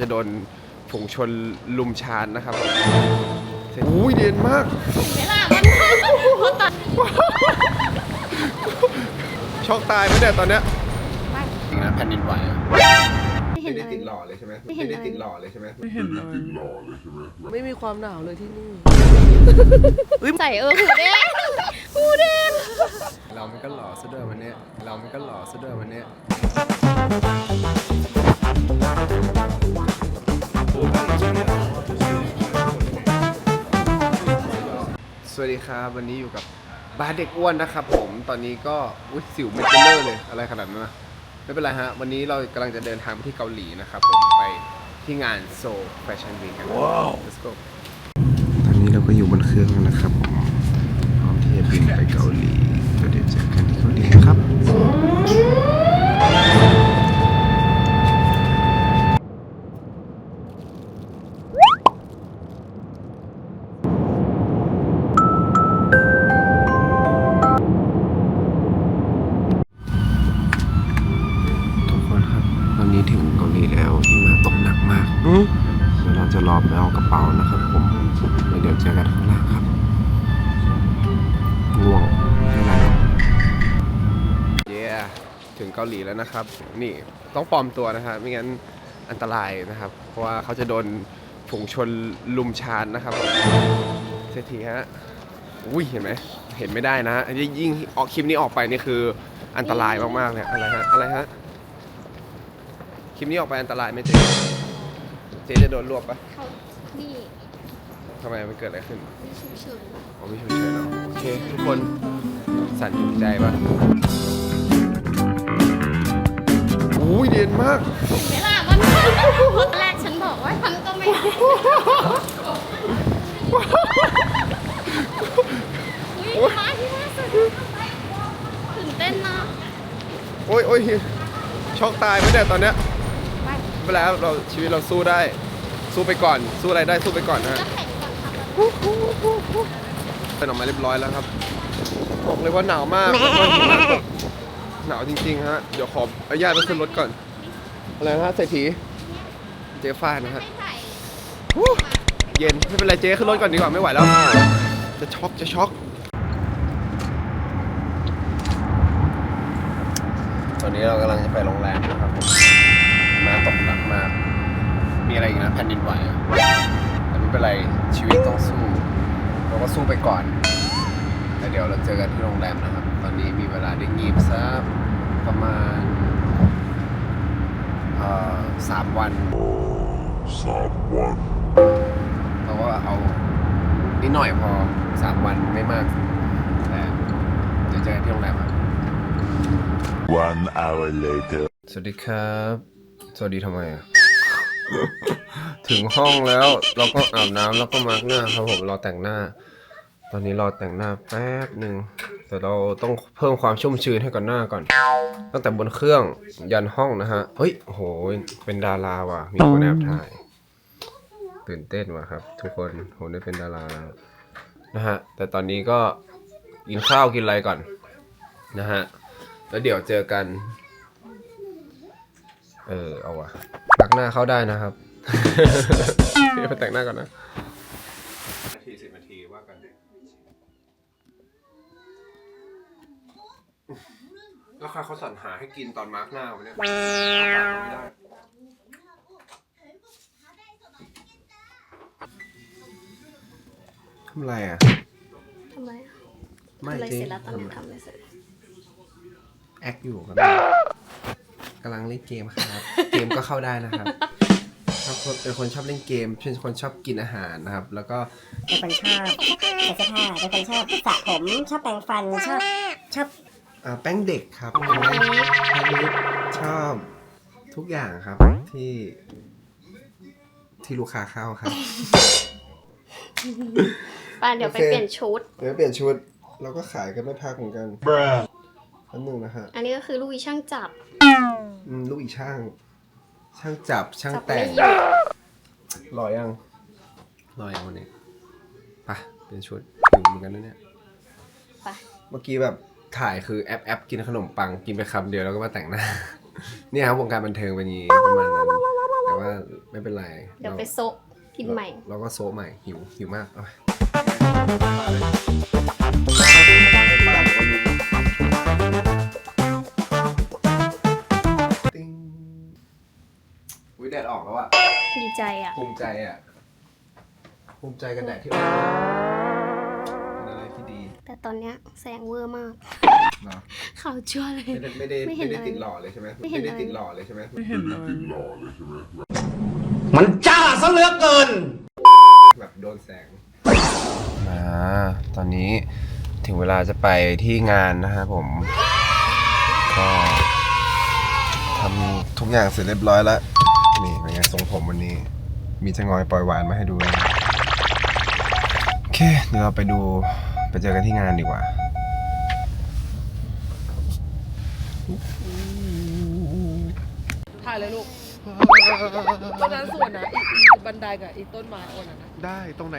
จะโดนผงชนลุมชานนะครับอุ้ยเด่นมากเวลามันเพราะตอนช็อกตายไหมเนี่ยตอนเนี้ยไม่จริงนะแผ่นดินไหวอะไม่เห็นไม่เลได้ยติดหล่อเลยใช่ไหมไม่เห็นได้อะไรติดหล่อเลยใช่ไหมไม่มีความหนาวเลยที่นี่ใส่เออหูแดงหูแดงเรามันก็หล่อซะด้วยวันเนี้ยเรามันก็หล่อซะด้วยวันเนี้ วัสดีครับ วันนี้อยู่กับบาร์เด็กอ้วนนะครับผมตอนนี้ก็อุ้ยสิวไม่เจเลอร์เลยอะไรขนาดนั้นนะไม่เป็นไรฮะ วันนี้เรากำลังจะเดินทางไปที่เกาหลีนะครับผมไปที่งานโซแฟชั่นวีกันว้าว let's go ตอนนี้เราก็อยู่บนเครื่องแล้วนะครับผมพร้อมที่จะบินไปเกาหลีก็เดี๋ยวเจอกันที่เกาหลีนะครับ ทุกคนครับตอนนี้ถึงเกาหลีแล้วที่มาตกหนักมากเดี๋ยวเราจะรอไปเอากระเป๋านะครับผมแล้วเดี๋ยวเจอกันข้างล่างครับง่วงไม่เป็นไรหรอกเย้ถึงเกาหลีแล้วนะครับ นี่ต้องปลอมตัวนะครับไม่งั้นอันตรายนะครับ เพราะว่าเขาจะโดนผงชนลุมชานนะครับเศรษฐีฮะ อุ้ยเห็นไหมเห็นไม่ได้นะฮะอันนี้ยิ่งออกคลิปนี้ออกไปนี่คืออันตรายมากๆเลยอะไรฮะอะไรฮะคลิปนี้ออกไปอันตรายไหมเจ๊เจ๊จะโดนรวบปะเขานี่ทำไมมันเกิดอะไรขึ้นมีฉุกเฉินอ๋อไม่ช่วยเฉยเนาะโอเคทุกคนสั่นอยู่ใจปะอุ้ยเด่นมากเวลามันเพราะตอนแรกฉันบอกว่าฉันก็ไม่อุ้ยมาที่ล่าสุด ตื่นเต้นนะโอ้ยโอ้ยช็อกตายไหมเนี่ยตอนเนี้ยไปไม่เป็นไรครับเราชีวิตเราสู้ได้ สู้ไปก่อน สู้อะไรได้สู้ไปก่อนนะฮะเป็นออกมาเรียบร้อยแล้วครับบอกเลยว่าหนาวมากแล้วก็หิมะตกหนาวจริงๆฮะ เดี๋ยวขออนุญาตไปขึ้นรถก่อน อะไรนะฮะเศรษฐีเจ๊ฟ้านะฮะเย็น ไม่เป็นไรเจ๊ขึ้นรถก่อนดีกว่าไม่ไหวแล้ว จะช็อกจะช็อกต อนนี้เรากำลังจะไปโรงแรมนะครับผมมาตกหนักมาก มีอะไรอีกนะแผ่นดินไหวอะแต่ไม่เป็นไรชีวิตต้องสู้ เราก็สู้ไปก่อนแล้วเดี๋ยวเราเจอกันที่โรงแรมนะครับ ตอนนี้มีเวลาได้งีบสักประมาณเอ่อสามวันเราก็เอานิดหน่อยพอสามวันไม่มากแต่เดี๋ยวเจอกันที่โรงแรมครับ One hour later. สวัสดีครับ สวัสดีทำไมอะถึงห้องแล้วเราก็อาบน้ำแล้วก็มาร์กหน้าครับผมรอแต่งหน้า ตอนนี้รอแต่งหน้าแป๊บหนึ่งแต่เราต้องเพิ่มความชุ่มชื้นให้กับหน้าก่อน ตั้งแต่บนเครื่องยันห้องนะฮะ เฮ้ยโหเป็นดาราว่ะ มีคนแอบถ่าย ตื่นเต้นว่ะครับ ทุกคนผมได้เป็นดาราแล้วนะฮะ แต่ตอนนี้ก็กินข้าวกินอะไรก่อนนะฮะ แล้วเดี๋ยวเจอกัน เออ เอาวะตักหน้าเข้าได้นะครับ เดี๋ยวไปแต่งหน้าก่อนนะนาทีสิบนาทีว่ากันแล้วใครเขาสรรหาให้กินตอนมาร์กหน้าวะเนี่ยไม่ได้ทำไรอะ ทำไรอะไม่ทำอะไรจริงเสร็จแล้วตอนนี้ทำอะไรเสร็จ แอคอยู่ครับกำลังเล่นเกมครับ เกมก็เข้าได้นะครับถ้าคนเป็นคนชอบเล่นเกมเป็นคนชอบกินอาหารนะครับ แล้วก็เป็นคนชอบใส่เสื้อผ้าเป็นคนชอบสระผมชอบแปรงฟันชอบชอบอ่าแป้งเด็กครับอันนี้อันนี้ชอบทุกอย่างครับ ที่ที่ลูกค้าเข้าครับไปเดี๋ยวไปโอเคเปลี่ยนชุด เดี๋ยวเปลี่ยนชุดเราก็ขายกันไม่พักเหมือนกัน อันหนึ่งนะฮะอันนี้ก็คือลูกอีช่างจับ อืมลูกอีช่าง ช่างจับช่างจับแต่ไม่งหยุดรอยังรอยังวันนี้ไปเปลี่ยนชุดถึงเหมือนกันนะเนี่ย ไป เมื่อกี้แบบถ่ายคือแอปแอปกินขนมปังกินไปคำเดียวแล้วก็มาแต่งหน้า เนี่ยครับวงการบันเทิงเป็นอย่างนี้ประมาณนั้นแต่ว่าไม่เป็นไรเดี๋ยวไปราโซะกินใหม่ เราก็โซะใหม่หิวหิวมากเอาไป ใจอะ ภูมิใจอะภูมิใจกันแดดที่ออกเป็นอะไรที่ดีแต่ตอนเนี้ยแสงเวอร์มากเนาะขาวจั่วเลย ไม่ได้ไม่ได้ไม่เห็ไม่นได้อะไรติดหล่อเลยใช่ไหมไม่เห็นได้อะไรติดหล่อเลยใช่ไหมมันจ้าซะเหลือเกิน แบบโดนแสงมาตอนนี้ถึงเวลาจะไปที่งานนะครับผม ก็ทำทุกอย่างเสร็จเรียบร้อยแล้วนี่เป็น ไงทรงผมวันนี้ มีจะงอยปล่อยหวานมาให้ดูนะโอเค เดี๋ยวเราไปดูไปเจอกันที่งานดีกว่าถ่ายเลยลูกตรงนั้นสวยนะอีอีบันไดกับอีต้นไม้อ่อนนั้นนะได้ตรงไหน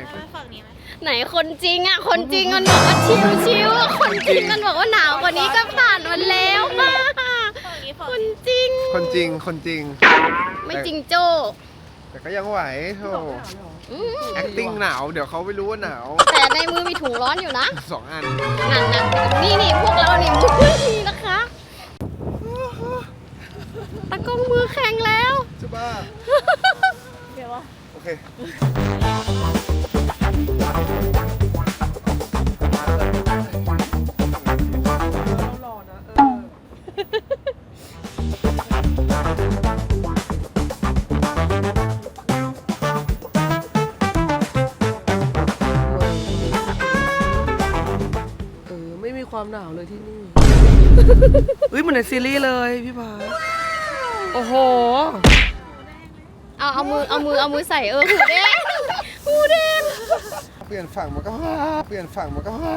ไหนคนจริงอะ คนจริงมันบอกว่าชิวชิวๆอะคนจริงมันบอกว่าหนาวกว่านี้ก็ผ่านมันแล้วค่ะคนจริง คนจริงคนจริง ไม่จริงโจ้แต่ก็ยังไหวโธ่ อืม acting หนาวเดี๋ยวเขาไม่รู้ว่าหนาวแต่ในมือมีถุงร้อนอยู่นะ สองอัน นั่นน่ะนี่นี่พวกเรานี่มือนี่นะคะตะกล้องมือแข็งแล้ว จะบ้า เดี๋ยวว่าโอเค ม่มีความหนาวเลยที่นี่เฮ้ยเหมือนในซีรีส์เลยพี่พาโอ้โห เอาเอามือเอามือเอามือใส่เออหูแดงหูแดงเปลี่ยนฝั่งมันก็ฮาเปลี่ยนฝั่งมันก็ฮา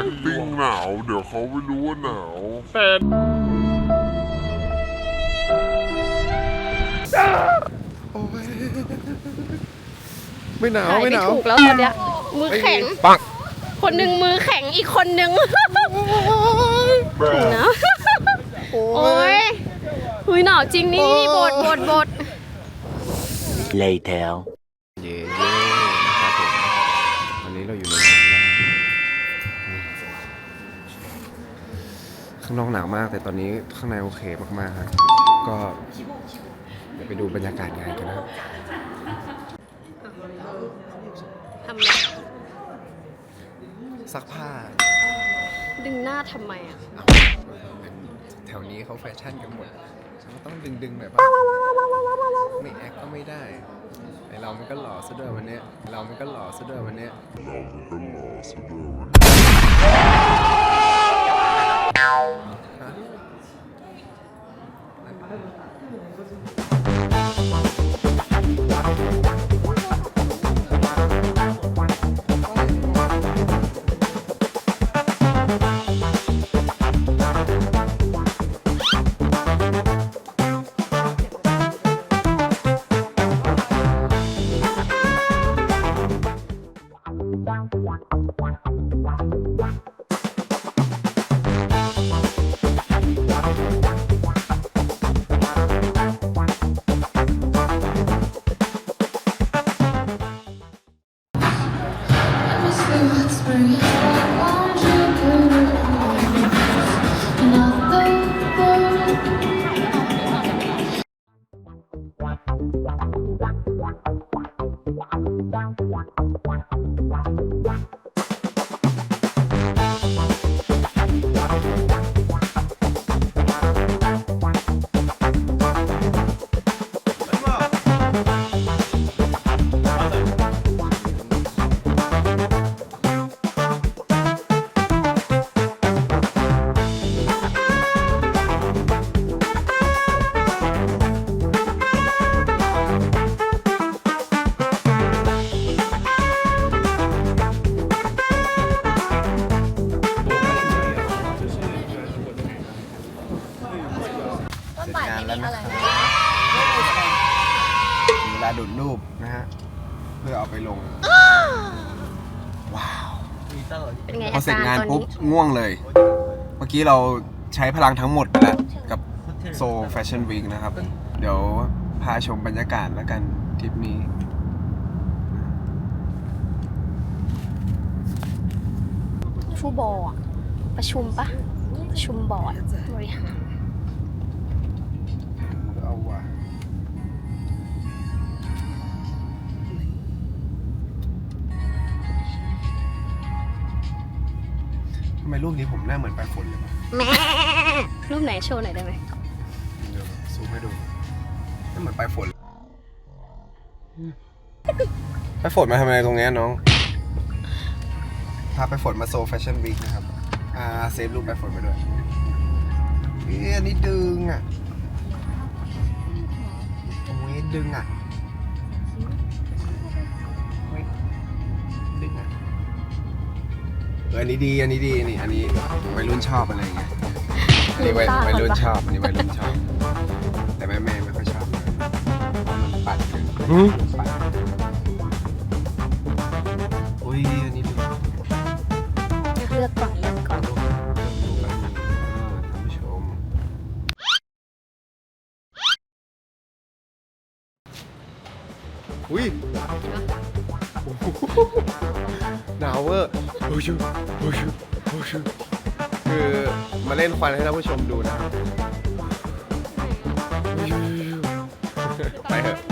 acting หนาว เดี๋ยวเขาไม่รู้ว่าหนาวโอ้ยไม่หนาวถ่ายไม่ไม่หนาว ถูกแล้วตอนเนี้ยมือแข็ง ปัก คนหนึ่งมือแข็งอีกคนหนึ่งนะโอ้โอ้ยหุยหนาวจริงนี่บดบดบด later เย่เย่นะครับผมวันนี้เราอยู่ในงานแล้วนี่ข้างนอกหนาวมากแต่ตอนนี้ข้างในโอเคมากๆครับก็เดี๋ยวไปดูบรรยากาศงานกันนะครับ ซักผ้าดึงหน้าทำไมอะ เอาแถวนี้เขาแฟชั่นกันหมดฉันก็ต้องดึงดึงๆหน่อยป่ะไม่แอคก็ไม่ได้ไอเรามันก็หล่อซะด้วยวันเนี้ยเรามันก็หล่อซะด้วยวันเนี้ยต้น down. ดูดรูปนะฮะ เพื่อเอาไปลง ว้าว เป็นไงพออาเสร็จานกางรตอนปุ๊บนี้ง่วงเลย เมื่อกี้เราใช้พลังทั้งหมดไปแล้วกับโซแฟชั่นวีคนะครับ เดี๋ยวพาชมบรรยากาศแล้วกันทริปนี้ ฟูบอร์อะประชุมปะประชุมบอร์ดบริหารเอาว่ะ ไมรูปนี้ผมหน้าเหมือนปลายฝนเลยวะรูปไหนโชว์หน่อยได้ไหมเดี๋ยวซูมให้ดูไม่เหมือนปลายฝนเลยปลายฝนมาทำอะไรตรงเนี้ยน้อง พาไปฝนมาโซแฟชั่นวีคนะครับ อ่าเซฟรูปปลายฝนไปด้วยเอ๊ะอันนี้ดึงอะโอ้ยดึงอะ อออันนี้ดีอันนี้ดีนี่อันนี้วัยรุ่นชอบอะไรอย่างเงี้ยอันนี้วัยวัยรุ่นชอบอันนี้วัยรุ่นชอบ แต่แม่แม่ไม่ค่อยชอบเลยมันปัดกันปัดอุ้ยอันนี้ดูเลือกก่อนเลือกก่อนดูดูแบบนี้อ่าท่านผู้ชมอุ้ย โอ้โหหนาวเวอร์โอ้ชูโอ้ชูโอ้ชูคือมาเล่นควันให้ท่านผู้ชมดูนะครับโอ้ชูไปเถอะ